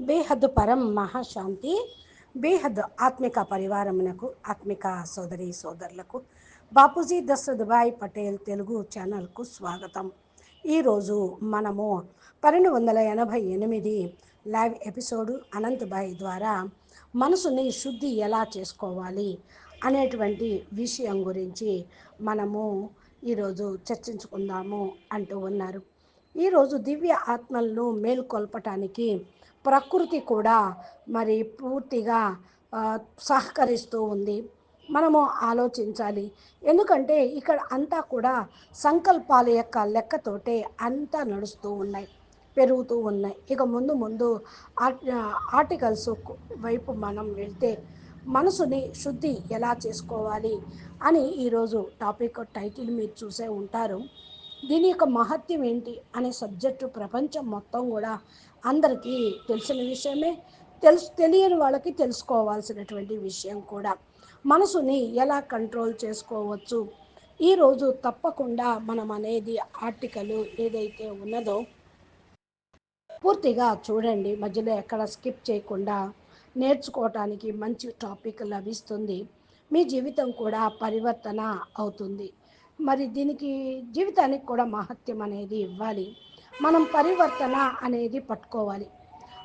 బేహద్ పరం మహాశాంతి బేహద్ ఆత్మిక పరివారమునకు ఆత్మిక సోదరి సోదరులకు. బాపూజీ దశరథభాయ్ పటేల్ తెలుగు ఛానల్కు స్వాగతం. ఈరోజు మనము పన్నెండు వందల ఎనభై ఎనిమిది లైవ్ ఎపిసోడు అనంతభాయ్ ద్వారా మనసుని శుద్ధి ఎలా చేసుకోవాలి అనేటువంటి విషయం గురించి మనము ఈరోజు చర్చించుకుందాము అంటూ ఉన్నారు. ఈరోజు దివ్య ఆత్మలను మేల్కొల్పటానికి ప్రకృతి కూడా మరి పూర్తిగా సహకరిస్తూ ఉంది. మనము ఆలోచించాలి. ఎందుకంటే ఇక్కడ అంతా కూడా సంకల్పాల యొక్క లెక్కతోటే అంతా నడుస్తూ ఉన్నాయి పెరుగుతూ ఉన్నాయి. ఇక ముందు ముందు ఆర్టికల్స్ వైపు మనం వెళ్తే మనసుని శుద్ధి ఎలా చేసుకోవాలి అని ఈరోజు టాపిక్ టైటిల్ మీరు చూసే ఉంటారు. దీని యొక్క మహత్యం ఏంటి అనే సబ్జెక్టు ప్రపంచం మొత్తం కూడా అందరికీ తెలిసిన విషయమే. తెలుసు తెలియని వాళ్ళకి తెలుసుకోవాల్సినటువంటి విషయం కూడా. మనసుని ఎలా కంట్రోల్ చేసుకోవచ్చు? ఈరోజు తప్పకుండా మనం అనేది ఆర్టికల్ ఏదైతే ఉన్నదో పూర్తిగా చూడండి. మధ్యలో ఎక్కడ స్కిప్ చేయకుండా నేర్చుకోవటానికి మంచి టాపిక్ లభిస్తుంది. మీ జీవితం కూడా పరివర్తన అవుతుంది. మరి దీనికి జీవితానికి కూడా మహత్యం అనేది ఇవ్వాలి. మనం పరివర్తన అనేది పట్టుకోవాలి.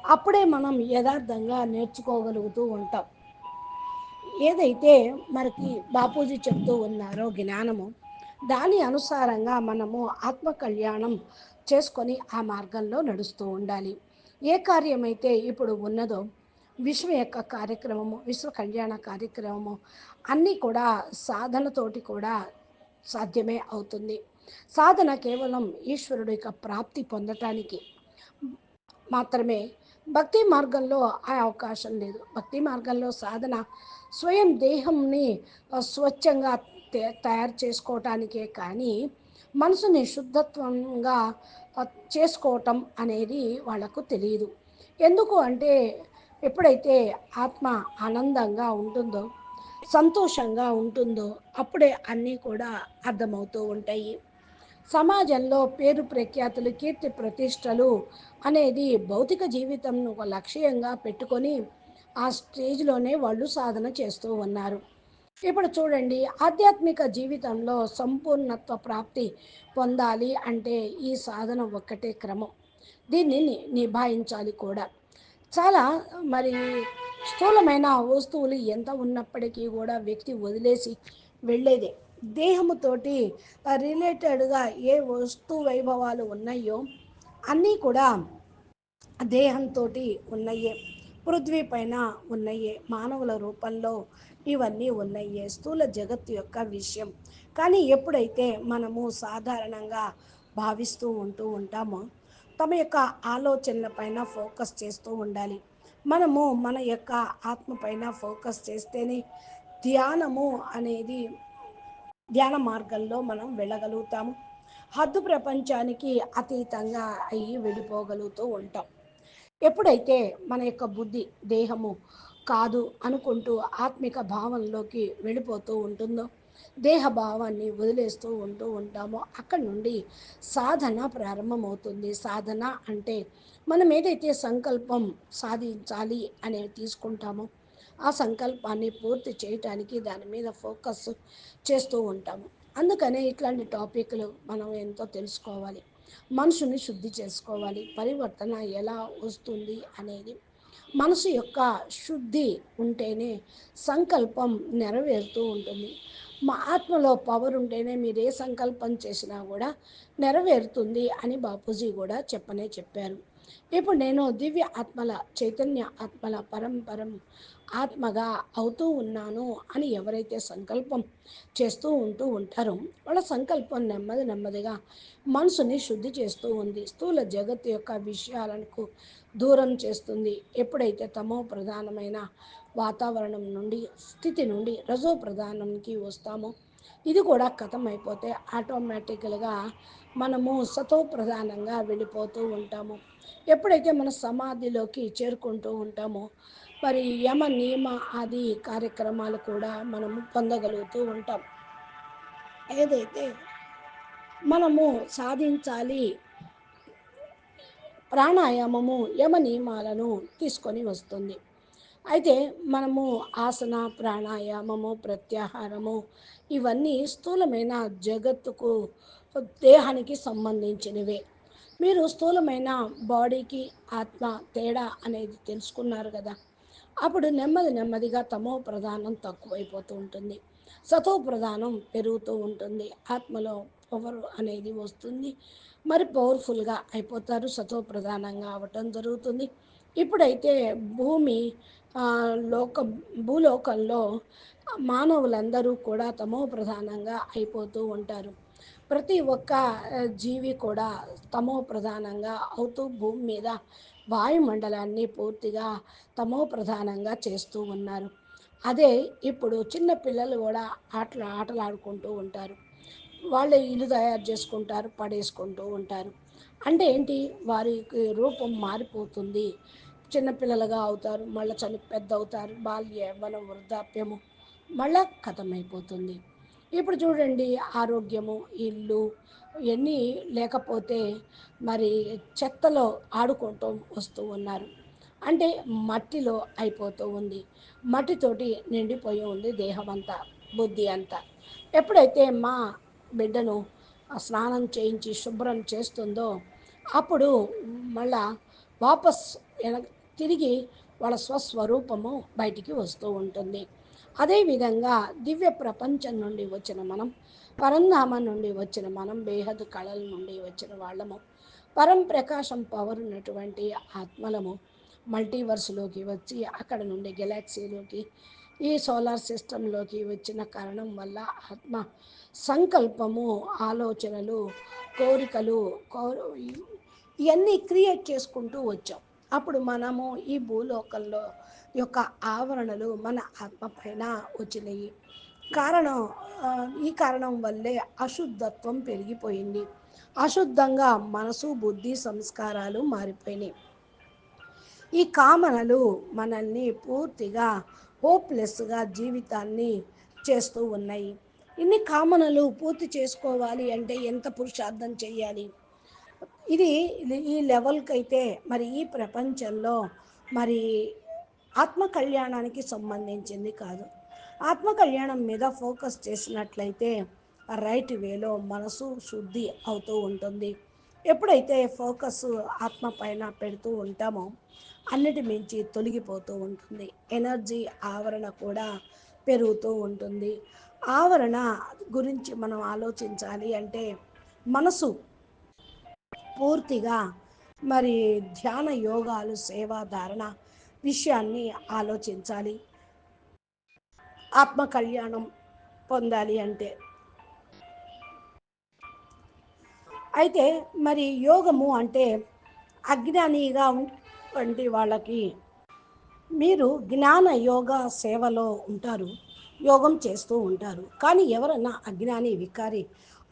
అప్పుడే మనం యథార్థంగా నేర్చుకోగలుగుతూ ఉంటాం. ఏదైతే మనకి బాపూజీ చెప్తూ ఉన్నారో జ్ఞానము దాని అనుసారంగా మనము ఆత్మ కళ్యాణం చేసుకొని ఆ మార్గంలో నడుస్తూ ఉండాలి. ఏ కార్యమైతే ఇప్పుడు ఉన్నదో విశ్వ యొక్క కార్యక్రమము విశ్వ కళ్యాణ కార్యక్రమము అన్నీ కూడా సాధనతోటి కూడా సాధ్యమే అవుతుంది. సాధన కేవలం ఈశ్వరుడు యొక్క ప్రాప్తి పొందటానికి మాత్రమే. భక్తి మార్గంలో ఆ అవకాశం లేదు. భక్తి మార్గంలో సాధన స్వయం దేహంని స్వచ్ఛంగా తయారు చేసుకోవటానికే కానీ మనసుని శుద్ధత్వంగా చేసుకోవటం అనేది వాళ్ళకు తెలియదు ఎందుకు అంటే ఎప్పుడైతే ఆత్మ ఆనందంగా ఉంటుందో సంతోషంగా ఉంటుందో అప్పుడే అన్నీ కూడా అర్థమవుతూ ఉంటాయి. సమాజంలో పేరు ప్రఖ్యాతులు కీర్తి ప్రతిష్టలు అనేది భౌతిక జీవితంను ఒక లక్ష్యంగా పెట్టుకొని ఆ స్టేజ్లోనే వాళ్ళు సాధన చేస్తూ ఉన్నారు. ఇప్పుడు చూడండి ఆధ్యాత్మిక జీవితంలో సంపూర్ణత్వ ప్రాప్తి పొందాలి అంటే ఈ సాధన ఒక్కటే క్రమం. దీన్ని నిభాయించాలి కూడా. చాలా మరి స్థూలమైన వస్తువులు ఎంత ఉన్నప్పటికీ కూడా వ్యక్తి వదిలేసి వెళ్ళేదే. దేహముతోటి రిలేటెడ్గా ఏ వస్తు వైభవాలు ఉన్నాయో అన్నీ కూడా దేహంతో ఉన్నయే. పృథ్వీ పైన ఉన్నాయే మానవుల రూపంలో ఇవన్నీ ఉన్నాయే స్థూల జగత్తు యొక్క విషయం. కానీ ఎప్పుడైతే మనము సాధారణంగా భావిస్తూ ఉంటూ ఉంటామో తమ యొక్క ఆలోచనల పైన ఫోకస్ చేస్తూ ఉండాలి. మనము మన యొక్క ఆత్మ పైన ఫోకస్ చేస్తేనే ధ్యానము అనేది ధ్యాన మార్గంలో మనం వెళ్ళగలుగుతాము. హద్దు ప్రపంచానికి అతీతంగా అయ్యి వెళ్ళిపోగలుగుతూ ఉంటాం. ఎప్పుడైతే మన యొక్క బుద్ధి దేహము కాదు అనుకుంటూ ఆత్మిక భావంలోకి వెళ్ళిపోతూ ఉంటుందో దేహభావాన్ని వదిలేస్తూ ఉంటూ ఉంటామో. అక్కడి నుండి సాధన ప్రారంభమవుతుంది. సాధన అంటే మనం ఏదైతే సంకల్పం సాధించాలి అనేది తీసుకుంటామో ఆ సంకల్పాన్ని పూర్తి చేయటానికి దాని మీద ఫోకస్ చేస్తూ ఉంటాము. అందుకనే ఇట్లాంటి టాపిక్లు మనం ఎంతో తెలుసుకోవాలి. మనసుని శుద్ధి చేసుకోవాలి. పరివర్తన ఎలా వస్తుంది అనేది మనసు యొక్క శుద్ధి ఉంటేనే సంకల్పం నెరవేరుతూ ఉంటుంది. మా ఆత్మలో పవర్ ఉంటేనే మీరు ఏ సంకల్పం చేసినా కూడా నెరవేరుతుంది అని బాపూజీ కూడా చెప్పనే చెప్పారు. ఇప్పుడు నేను దివ్య ఆత్మల చైతన్య ఆత్మల పరంపరం ఆత్మగా అవుతూ ఉన్నాను అని ఎవరైతే సంకల్పం చేస్తూ ఉంటూ ఉంటారో వాళ్ళ సంకల్పం నెమ్మది నెమ్మదిగా మనసుని శుద్ధి చేస్తూ ఉంది. స్థూల జగత్ యొక్క విషయాలకు దూరం చేస్తుంది. ఎప్పుడైతే తమో ప్రధానమైన వాతావరణం నుండి స్థితి నుండి రజో ప్రధానంకి వస్తాము. ఇది కూడా కథం అయిపోతే ఆటోమేటికల్గా మనము సతో ప్రధానంగా వెళ్ళిపోతూ ఉంటాము. ఎప్పుడైతే మన సమాధిలోకి చేరుకుంటూ ఉంటామో మరి యమ నియమ ఆది కార్యక్రమాలు కూడా మనము పొందగలుగుతూ ఉంటాం. ఏదైతే మనము సాధించాలి ప్రాణాయామము యమ నియమాలను తీసుకొని వస్తుంది. అయితే మనము ఆసన ప్రాణాయామము ప్రత్యాహారము ఇవన్నీ స్థూలమైన జగత్తుకు దేహానికి సంబంధించినవే. మీరు స్థూలమైన బాడీకి ఆత్మ తేడా అనేది తెలుసుకున్నారు కదా? అప్పుడు నెమ్మది నెమ్మదిగా తమో ప్రధానం తక్కువైపోతూ ఉంటుంది. సతో ప్రధానం పెరుగుతూ ఉంటుంది. ఆత్మలో పవర్ అనేది వస్తుంది. మరి పవర్ఫుల్గా అయిపోతారు. సతో ప్రధానంగా అవటం జరుగుతుంది. ఇప్పుడైతే భూమి లోక భూలోకంలో మానవులందరూ కూడా తమో ప్రధానంగా అయిపోతూ ఉంటారు. ప్రతి ఒక్క జీవి కూడా తమో ప్రధానంగా అవుతూ భూమి మీద వాయుమండలాన్ని పూర్తిగా తమో ప్రధానంగా చేస్తూ ఉన్నారు. అదే ఇప్పుడు చిన్న పిల్లలు కూడా ఆటలు ఆటలాడుకుంటూ ఉంటారు. వాళ్ళు ఇల్లు తయారు చేసుకుంటారు పడేసుకుంటూ ఉంటారు. అంటే ఏంటి? వారికి రూపం మారిపోతుంది. చిన్నపిల్లలుగా అవుతారు మళ్ళీ చని పెద్ద అవుతారు బాల్య యవ్వనం వృద్ధాప్యము మళ్ళా కథమైపోతుంది. ఇప్పుడు చూడండి ఆరోగ్యము ఇల్లు ఇవన్నీ లేకపోతే మరి చెత్తలో ఆడుకుంటూ వస్తూ ఉన్నారు. అంటే మట్టిలో అయిపోతూ ఉంది. మట్టితోటి నిండిపోయి ఉంది దేహం అంతా బుద్ధి అంతా. ఎప్పుడైతే మా బిడ్డను స్నానం చేయించి శుభ్రం చేస్తుందో అప్పుడు మళ్ళా వాపస్ తిరిగి వాళ్ళ స్వస్వరూపము బయటికి వస్తూ ఉంటుంది. అదేవిధంగా దివ్య ప్రపంచం నుండి వచ్చిన మనం పరంధామ నుండి వచ్చిన మనం బేహద్ కళల నుండి వచ్చిన వాళ్ళము పరం ప్రకాశం పవర్ ఉన్నటువంటి ఆత్మలము మల్టీవర్స్లోకి వచ్చి అక్కడ నుండి గెలాక్సీలోకి ఈ సోలార్ సిస్టంలోకి వచ్చిన కారణం వల్ల ఆత్మ సంకల్పము ఆలోచనలు కోరికలు కో ఇవన్నీ క్రియేట్ చేసుకుంటూ వచ్చాం. అప్పుడు మనము ఈ భూలోకంలో యొక్క ఆవరణలు మన ఆత్మ పైన వచ్చినాయి. కారణం ఈ కారణం వల్లే అశుద్ధత్వం పెరిగిపోయింది. అశుద్ధంగా మనసు బుద్ధి సంస్కారాలు మారిపోయినాయి. ఈ కామనలు మనల్ని పూర్తిగా హోప్లెస్గా జీవితాన్ని చేస్తూ ఉన్నాయి. ఇన్ని కామనలు పూర్తి చేసుకోవాలి అంటే ఎంత పురుషార్థం చేయాలి? ఇది ఈ లెవెల్కి అయితే మరి ఈ ప్రపంచంలో మరి ఆత్మ కళ్యాణానికి సంబంధించింది కాదు. ఆత్మ కళ్యాణం మీద ఫోకస్ చేసినట్లయితే రైట్ వేలో మనసు శుద్ధి అవుతూ ఉంటుంది. ఎప్పుడైతే ఫోకస్ ఆత్మ పైన పెడుతూ ఉంటామో అన్నిటి మించి తొలగిపోతూ ఉంటుంది. ఎనర్జీ ఆవరణ కూడా పెరుగుతూ ఉంటుంది. ఆవరణ గురించి మనం ఆలోచించాలి అంటే మనసు పూర్తిగా మరి ధ్యాన యోగాలు సేవాధారణ విషయాన్ని ఆలోచించాలి. ఆత్మ కళ్యాణం పొందాలి అంటే. అయితే మరి యోగము అంటే అజ్ఞానిగా వంటి వాళ్ళకి మీరు జ్ఞాన యోగ సేవలో ఉంటారు యోగం చేస్తూ ఉంటారు. కానీ ఎవరన్నా అజ్ఞాని వికారి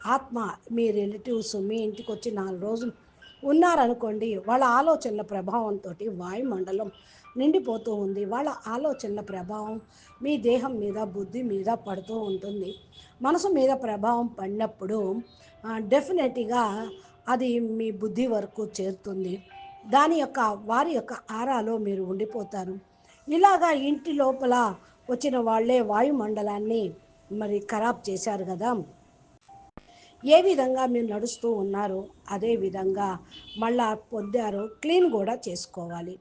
ఆత్మ మీ రిలేటివ్స్ మీ ఇంటికి వచ్చి నాలుగు రోజులు ఉన్నారనుకోండి వాళ్ళ ఆలోచనల ప్రభావంతో వాయుమండలం నిండిపోతూ ఉంది. వాళ్ళ ఆలోచనల ప్రభావం మీ దేహం మీద బుద్ధి మీద పడుతూ ఉంటుంది. మనసు మీద ప్రభావం పడినప్పుడు డెఫినెట్గా అది మీ బుద్ధి వరకు చేరుతుంది. దాని యొక్క వారి యొక్క ఆరాలో మీరు ఉండిపోతారు. ఇలాగా ఇంటి లోపల వచ్చిన వాళ్ళే వాయుమండలాన్ని మరి ఖరాబ్ చేశారు కదా. ఏ విధంగా మీరు నడుస్తూ ఉన్నారో అదే విధంగా మళ్ళా పొందారో క్లీన్ కూడా చేసుకోవాలి.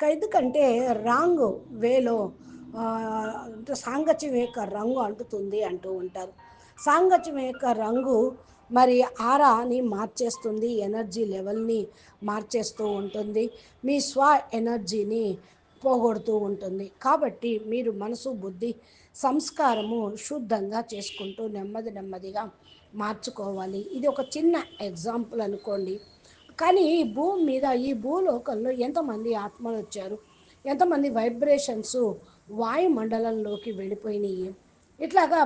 ఎందుకంటే రాంగ్ వేలో సాంగత్యం యొక్క రంగు అంటుతుంది అంటూ ఉంటారు. సాంగత్యం యొక్క రంగు మరి ఆరాని మార్చేస్తుంది ఎనర్జీ లెవెల్ని మార్చేస్తూ ఉంటుంది మీ స్వ ఎనర్జీని పోగొడుతూ ఉంటుంది. కాబట్టి మీరు మనసు బుద్ధి సంస్కారము శుద్ధంగా చేసుకుంటూ నెమ్మది నెమ్మదిగా మార్చుకోవాలి. ఇది ఒక చిన్న ఎగ్జాంపుల్ అనుకోండి. కానీ ఈ భూమి మీద ఈ భూలోకంలో ఎంతమంది ఆత్మలు వచ్చారు? ఎంతమంది వైబ్రేషన్స్ వాయుమండలంలోకి వెళ్ళిపోయినాయి? ఇట్లాగా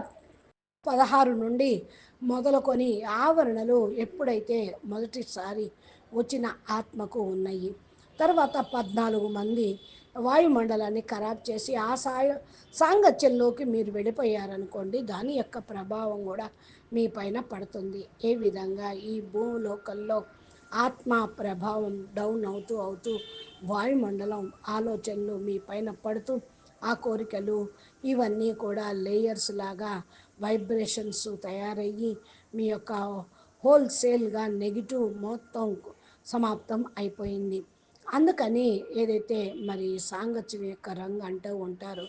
పదహారు నుండి మొదలుకొని ఆవరణలు ఎప్పుడైతే మొదటిసారి వచ్చిన ఆత్మకు ఉన్నాయి? తర్వాత పద్నాలుగు మంది వాయుమండలాన్ని ఖరాబ్ చేసి ఆ సాయ సాంగత్యంలోకి మీరు వెళ్ళిపోయారనుకోండి దాని యొక్క ప్రభావం కూడా మీ పైన పడుతుంది. ఏ విధంగా ఈ భూలోకంలో ఆత్మ ప్రభావం డౌన్ అవుతూ అవుతూ వాయుమండలం ఆలోచనలు మీ పైన పడుతూ ఆ కోరికలు ఇవన్నీ కూడా లేయర్స్ లాగా వైబ్రేషన్స్ తయారయ్యి మీ యొక్క హోల్సేల్గా నెగిటివ్ మొత్తం సమాప్తం అయిపోయింది. అందుకని ఏదైతే మరి సాంగత్యం యొక్క రంగు అంటూ ఉంటారో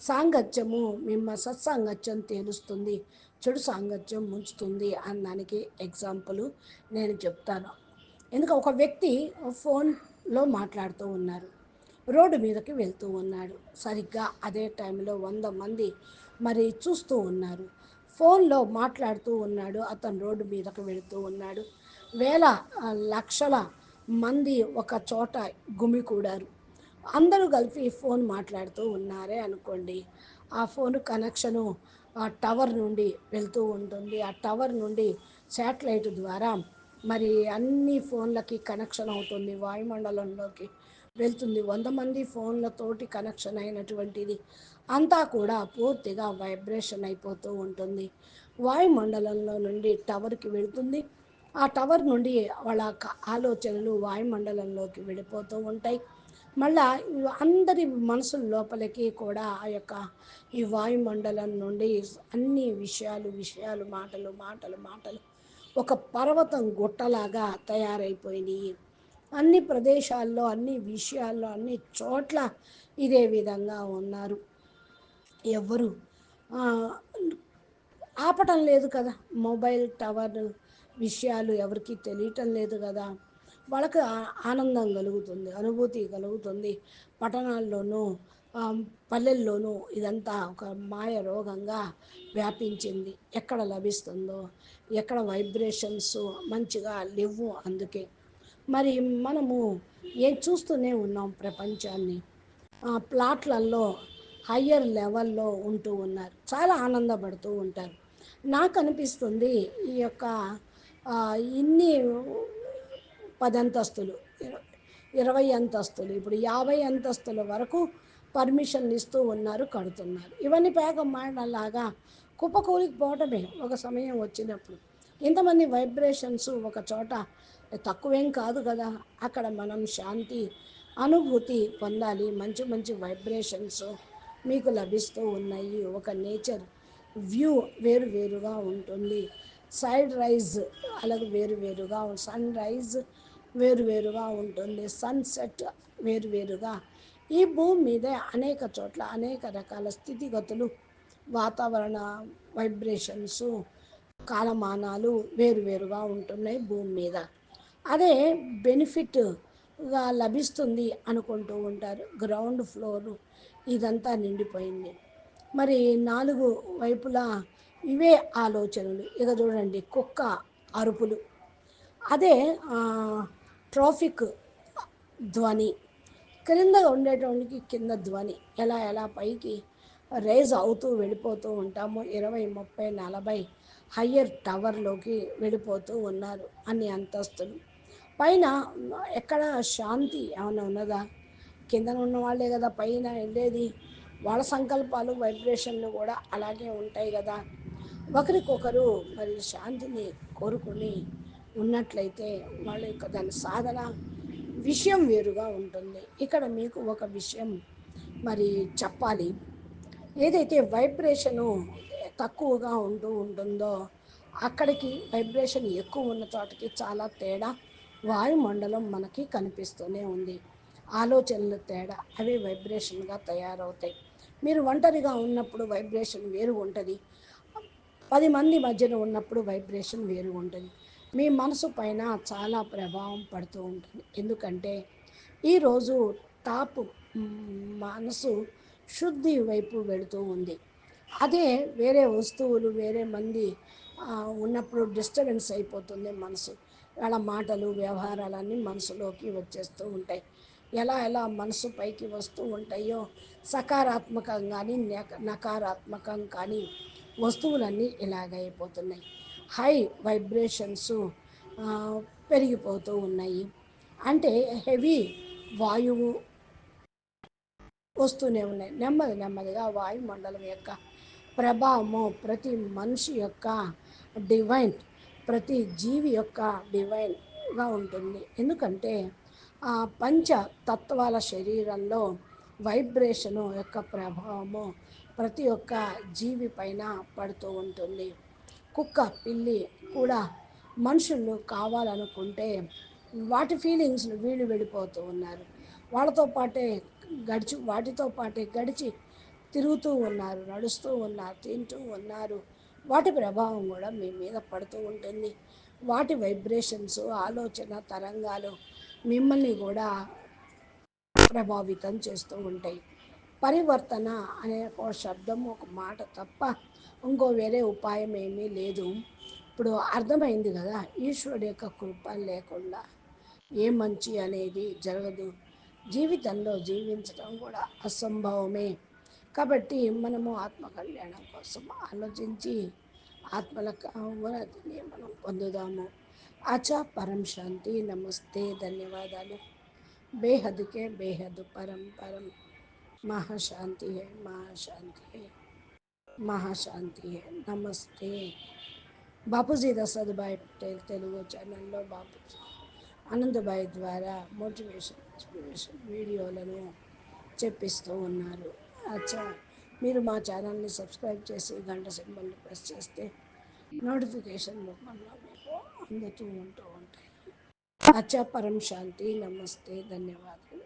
సాంగత్యము మిమ్మ సత్సాంగత్యం తేలుస్తుంది చెడు సాంగత్యం ముంచుతుంది అన్నానికి ఎగ్జాంపుల్ నేను చెప్తాను. ఎందుకు ఒక వ్యక్తి ఫోన్లో మాట్లాడుతూ ఉన్నారు రోడ్డు మీదకి వెళ్తూ ఉన్నాడు సరిగ్గా అదే టైంలో వంద మంది మరి చూస్తూ ఉన్నారు ఫోన్లో మాట్లాడుతూ ఉన్నాడు అతను రోడ్డు మీదకు వెళుతూ ఉన్నాడు వేల లక్షల మంది ఒక చోట గుమికూడారు అందరూ కలిపి ఫోన్ మాట్లాడుతూ ఉన్నారే అనుకోండి. ఆ ఫోన్ కనెక్షను ఆ టవర్ నుండి వెళ్తూ ఉంటుంది. ఆ టవర్ నుండి శాటిలైట్ ద్వారా మరి అన్ని ఫోన్లకి కనెక్షన్ అవుతుంది. వాయుమండలంలోకి వెళ్తుంది. వంద మంది ఫోన్లతోటి కనెక్షన్ అయినటువంటిది అంతా కూడా పూర్తిగా వైబ్రేషన్ అయిపోతూ ఉంటుంది. వాయుమండలంలో నుండి టవర్కి వెళుతుంది. ఆ టవర్ నుండి వాళ్ళ ఆలోచనలు వాయుమండలంలోకి వెళ్ళిపోతూ ఉంటాయి. మళ్ళా అందరి మనసు లోపలికి కూడా ఆ యొక్క ఈ వాయుమండలం నుండి అన్ని విషయాలు విషయాలు మాటలు మాటలు మాటలు ఒక పర్వతం గుట్టలాగా తయారైపోయినాయి. అన్ని ప్రదేశాల్లో అన్ని విషయాల్లో అన్ని చోట్ల ఇదే విధంగా ఉన్నారు. ఎవరు ఆపటం లేదు కదా. మొబైల్ టవర్ విషయాలు ఎవరికి తెలియటం లేదు కదా. వాళ్ళకి ఆనందం కలుగుతుంది అనుభూతి కలుగుతుంది. పట్టణాల్లోనూ పల్లెల్లోనూ ఇదంతా ఒక మాయ రోగంగా వ్యాపించింది. ఎక్కడ లభిస్తుందో ఎక్కడ వైబ్రేషన్స్ మంచిగా లేవు అందుకే. మరి మనము ఏం చూస్తూనే ఉన్నాం ప్రపంచాన్ని. ప్లాట్లల్లో హయ్యర్ లెవెల్లో ఉంటూ ఉన్నారు. చాలా ఆనందపడుతూ ఉంటారు. నాకు అనిపిస్తుంది ఈ యొక్క ఇన్ని పదంతస్తులు ఇరవై అంతస్తులు ఇప్పుడు యాభై అంతస్తుల వరకు పర్మిషన్ ఇస్తూ ఉన్నారు కడుతున్నారు. ఇవన్నీ పేక మాడలాగా కుప్పకూలికి పోవటమే ఒక సమయం వచ్చినప్పుడు. ఇంతమంది వైబ్రేషన్స్ ఒక చోట తక్కువేం కాదు కదా అక్కడ మనం శాంతి అనుభూతి పొందాలి మంచి మంచి వైబ్రేషన్స్ మీకు లభిస్తూ ఉన్నాయి ఒక నేచర్ వ్యూ వేరు వేరుగా ఉంటుంది. సైడ్ రైజ్ అలాగే వేరు వేరుగా సన్ రైజ్ వేరువేరుగా ఉంటుంది. సన్సెట్ వేరు వేరుగా. ఈ భూమి మీదే అనేక చోట్ల అనేక రకాల స్థితిగతులు వాతావరణ వైబ్రేషన్స్ కాలమానాలు వేరువేరుగా ఉంటున్నాయి భూమి మీద. అదే బెనిఫిట్గా లభిస్తుంది అనుకుంటూ ఉంటారు. గ్రౌండ్ ఫ్లోర్ ఇదంతా నిండిపోయింది. మరి నాలుగు వైపులా ఇవే ఆలోచనలు. ఇక చూడండి కుక్క అరుపులు. అదే ట్రాఫిక్ ధ్వని. క్రింద ఉండేటోనికి కింద ధ్వని. ఎలా ఎలా పైకి రేజ్ అవుతూ వెళ్ళిపోతూ ఉంటాము ఇరవై ముప్పై నలభై హయ్యర్ టవర్లోకి వెళ్ళిపోతూ ఉన్నారు అన్ని అంతస్తులు. పైన ఎక్కడ శాంతి ఏమైనా ఉన్నదా? కిందన ఉన్న వాళ్ళే కదా పైన వెళ్ళేది. వాళ్ళ సంకల్పాలు వైబ్రేషన్లు కూడా అలాగే ఉంటాయి కదా. ఒకరికొకరు మరి శాంతిని కోరుకొని ఉన్నట్లయితే వాళ్ళ యొక్క దాని సాధన విషయం వేరుగా ఉంటుంది. ఇక్కడ మీకు ఒక విషయం మరి చెప్పాలి. ఏదైతే వైబ్రేషను తక్కువగా ఉంటూ ఉంటుందో అక్కడికి వైబ్రేషన్ ఎక్కువ ఉన్న చోటకి చాలా తేడా వాయుమండలం మనకి కనిపిస్తూనే ఉంది. ఆలోచనలు తేడా అవి వైబ్రేషన్గా తయారవుతాయి. మీరు ఒంటరిగా ఉన్నప్పుడు వైబ్రేషన్ వేరు ఉంటుంది పది మంది మధ్యన ఉన్నప్పుడు వైబ్రేషన్ వేరు ఉంటుంది. మీ మనసు పైన చాలా ప్రభావం పడుతూ ఉంటుంది. ఎందుకంటే ఈరోజు టాప్ మనసు శుద్ధి వైపు వెళుతూ ఉంది. అదే వేరే వస్తువులు వేరే మంది ఉన్నప్పుడు డిస్టర్బెన్స్ అయిపోతుంది మనసు. వాళ్ళ మాటలు వ్యవహారాలన్నీ మనసులోకి వచ్చేస్తూ ఉంటాయి. ఎలా ఎలా మనసు పైకి వస్తూ ఉంటాయో సకారాత్మకం కానీ నకారాత్మకం కానీ వస్తువులన్నీ ఇలాగైపోతున్నాయి. హై వైబ్రేషన్స్ పెరిగిపోతూ ఉన్నాయి. అంటే హెవీ వాయువు వస్తూనే ఉన్నాయి. నెమ్మది నెమ్మదిగా వాయుమండలం యొక్క ప్రభావము ప్రతి మనిషి యొక్క డివైన్ ప్రతి జీవి యొక్క డివైన్గా ఉంటుంది. ఎందుకంటే ఆ పంచ తత్వాల శరీరంలో వైబ్రేషను యొక్క ప్రభావము ప్రతి ఒక్క జీవి పైన పడుతూ ఉంటుంది. కుక్క పిల్లి కూడా మనుషులు కావాలనుకుంటే వాటి ఫీలింగ్స్ను వీళ్ళు వెళ్ళిపోతూ ఉన్నారు. వాళ్ళతో పాటే గడిచి వాటితో పాటే గడిచి తిరుగుతూ ఉన్నారు నడుస్తూ ఉన్నారు తింటూ ఉన్నారు. వాటి ప్రభావం కూడా మీ మీద పడుతూ ఉంటుంది. వాటి వైబ్రేషన్స్ ఆలోచన తరంగాలు మిమ్మల్ని కూడా ప్రభావితం చేస్తూ ఉంటాయి. పరివర్తన అనే ఒక శబ్దం ఒక మాట తప్ప ఇంకో వేరే ఉపాయం ఏమీ లేదు. ఇప్పుడు అర్థమైంది కదా ఈశ్వరుడు యొక్క కృప లేకుండా ఏ మంచి అనేది జరగదు. జీవితంలో జీవించడం కూడా అసంభవమే. కాబట్టి మనము ఆత్మ కళ్యాణం కోసం ఆలోచించి ఆత్మల ఉన్నతిని మనం పొందుదాము. ఆచా పరం శాంతి నమస్తే ధన్యవాదాలు. బేహద్కే బేహద్ పరం పరం. మహాశాంతి మహాశాంతి మహాశాంతి నమస్తే. బాపూజీ దశరథభాయ్ పటేల్ తెలుగు ఛానల్లో బాపూజీ ఆనందభాయ్ ద్వారా మోటివేషన్ ఇన్స్పిరేషన్ వీడియోలను చెప్పిస్తూ ఉన్నారు. అచ్చా మీరు మా ఛానల్ని సబ్స్క్రైబ్ చేసి గంట సింబల్ని ప్రెస్ చేస్తే నోటిఫికేషన్ రూపంలో మీకు అందుతూ ఉంటూ ఉంటాయి. అచ్చా పరం శాంతి నమస్తే ధన్యవాదాలు.